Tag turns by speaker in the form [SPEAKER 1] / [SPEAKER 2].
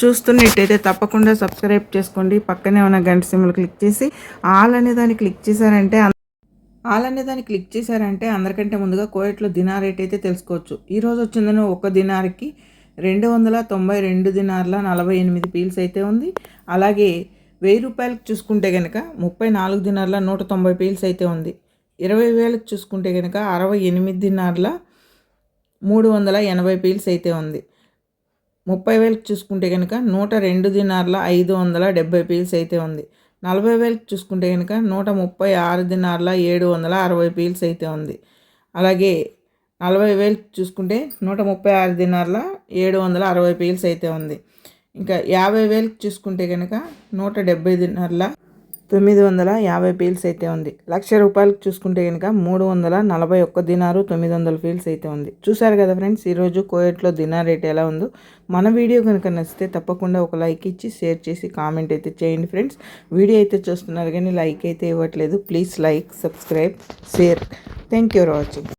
[SPEAKER 1] చూస్తున్నట్టయితే తప్పకుండా సబ్స్క్రైబ్ చేసుకోండి. పక్కనే ఉన్న గంట సిమ్లు క్లిక్ చేసి ఆల్ అనే దాన్ని క్లిక్ చేశారంటే ఆల్ అనే దాన్ని క్లిక్ చేశారంటే అందరికంటే ముందుగా కోయట్లో దినార్ రేట్ అయితే తెలుసుకోవచ్చు. ఈరోజు వచ్చిందని ఒక దినార్కి రెండు వందల తొంభై రెండు దినార్ల నలభై ఎనిమిది పీల్స్ అయితే ఉంది. అలాగే వెయ్యి రూపాయలకు చూసుకుంటే కనుక ముప్పై నాలుగు దినార్ల నూట తొంభై పీల్స్ అయితే ఉంది. ఇరవై వేలకు చూసుకుంటే కనుక అరవై ఎనిమిది దినార్ల మూడు వందల ఎనభై పీల్స్ అయితే ఉంది. ముప్పై వేలకు చూసుకుంటే కనుక నూట రెండు దినార్ల ఐదు వందల డెబ్బై పీల్స్ అయితే ఉంది. నలభై వేలకు చూసుకుంటే కనుక నూట ముప్పై ఆరు దినార్ల ఏడు వందల అరవై పీల్స్ అయితే ఉంది. అలాగే నలభై వేలు చూసుకుంటే నూట ముప్పై ఆరు దినార్ల ఏడు వందల అరవై పీల్స్ అయితే ఉంది. ఇంకా యాభై వేలకు చూసుకుంటే కనుక నూట డెబ్బై దినార్ల తొమ్మిది వందల యాభై ఫీల్స్ అయితే ఉంది. లక్ష రూపాయలకు చూసుకుంటే కనుక మూడు వందల నలభై ఒక్క దినారు తొమ్మిది వందల ఫీల్స్ అయితే ఉంది. చూసారు కదా ఫ్రెండ్స్ ఈరోజు కోయట్లో దినార్ రేట్ ఎలా ఉందో. మన వీడియో కనుక నచ్చితే తప్పకుండా ఒక లైక్ ఇచ్చి షేర్ చేసి కామెంట్ అయితే చేయండి ఫ్రెండ్స్. వీడియో అయితే చూస్తున్నారు కానీ లైక్ అయితే ఇవ్వట్లేదు. Please like subscribe share. Thank you for watching.